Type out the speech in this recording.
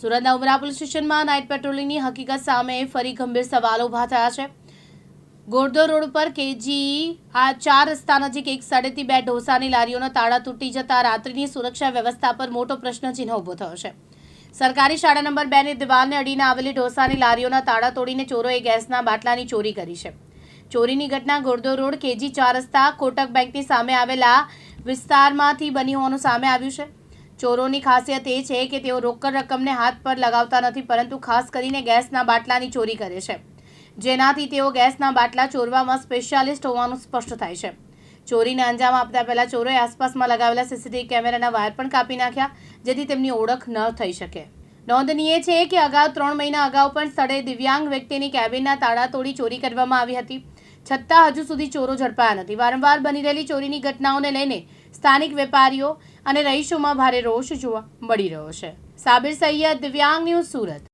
સુરતના ઉમરા પોલીસ સ્ટેશનમાં નાઇટ પેટ્રોલિંગની હકીકત સામે ફરી ગંભીર સવાલો ઊભા થયા છે. ગોરધો રોડ પર કેજી આ ચાર રસ્તા નજીક એક સાડેથી બે ઢોસાની લારીઓના તાળા તૂટી જતા રાત્રિની સુરક્ષા વ્યવસ્થા પર મોટો પ્રશ્નચિહ્ન ઊભો થયો છે. સરકારી શાળા નંબર બે ની દિવાલને અડીને આવેલી ઢોસાની લારીઓના તાળા તોડીને ચોરોએ ગેસના બાટલાની ચોરી કરી છે. ચોરીની ઘટના ગોરધો રોડ કેજી ચાર રસ્તા કોટક બેંકની સામે આવેલા વિસ્તારમાંથી બની હોવાનું સામે આવ્યું છે. ચોરોની ખાસિયત એ છે કે તેઓ રોકડ રકમને હાથ પર લગાવતા નથી, પરંતુ ખાસ કરીને ગેસના બાટલાની ચોરી કરે છે. જેનાથી તેઓ ગેસના બાટલા ચોરવામાં સ્પેશિયાલિસ્ટ હોવાનું સ્પષ્ટ થાય છે. ચોરીને અંજામ આપતા પહેલા ચોરોએ આસપાસમાં લગાવેલા સીસીટીવી કેમેરાના વાયર પણ કાપી નાખ્યા, જેથી તેમની ઓળખ ન થઈ શકે. નોંધનીય છે કે અગાઉ ત્રણ મહિના અગાઉ પણ સ્થળે દિવ્યાંગ વ્યક્તિની કેબિનના તાળા તોડી ચોરી કરવામાં આવી હતી. છતાં હજુ સુધી ચોરો ઝડપાયા નથી. વારંવાર બની રહેલી ચોરીની ઘટનાઓને લઈને સ્થાનિક વેપારીઓ અને રહીશોમાં ભારે રોષ જોવા મળી રહ્યો છે. સાબિર સૈયદ દિવ્યાંગ ન્યૂઝ સુરત.